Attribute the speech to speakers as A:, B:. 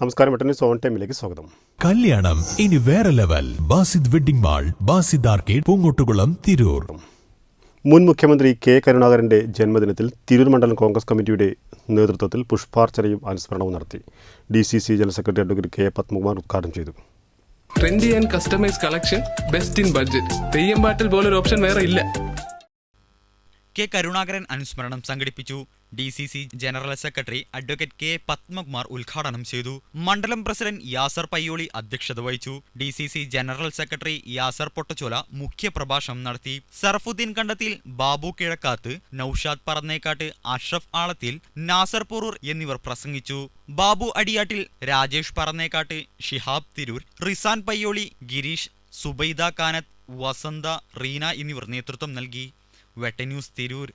A: നമസ്കാരം വെട്ടനി സോൺ ടൈമിലേക്ക് സ്വാഗതം.
B: കല്യാണം ഇനി വേറെ level. Basid wedding mall Basid arcade Poongottukulam Tirur.
A: മുൻ മുഖ്യമന്ത്രി കെ കരുണാകരന്റെ ജന്മദിനത്തിൽ തിരൂർ മണ്ഡലം കോൺഗ്രസ് കമ്മിറ്റിയുടെ നേതൃത്വത്തിൽ പുഷ്പാർച്ചനയും അനുസ്മരണവും നടത്തി. D C C general secretary advocate K Padmakumar ഉദ്ഘാടനം ചെയ്തു.
C: Trendy and customise collection best in budget. Theyyam പാട്ടിൽ പോലൊരു ഓപ്ഷൻ വേറെ ഇല്ല.
D: കെ കരുണാകരൻ അനുസ്മരണം സംഘടിപ്പിച്ചു. D C C general secretary advocate K Padmakumar ഉദ്ഘാടനം ചെയ്തു. മണ്ഡലം പ്രസിഡന്റ് യാസർ പയ്യോളി അധ്യക്ഷത വഹിച്ചു. D C C general secretary Yasar Pottachola മുഖ്യപ്രഭാഷണം നടത്തി. സർഫുദ്ദീൻ കണ്ടത്തിൽ ബാബു കിഴക്കാത്ത് നൌഷാദ് പറന്നേക്കാട്ട് അഷ്റഫ് ആളത്തിൽ നാസർ പൊറൂർ എന്നിവർ പ്രസംഗിച്ചു. ബാബു അടിയാട്ടിൽ രാജേഷ് പറന്നേക്കാട്ട് ഷിഹാബ് തിരൂർ റിസാൻ പയ്യോളി ഗിരീഷ് സുബൈദ കാനത്ത് വസന്ത റീന എന്നിവർ നേതൃത്വം നൽകി. വെട്ട ന്യൂസ് തിരൂർ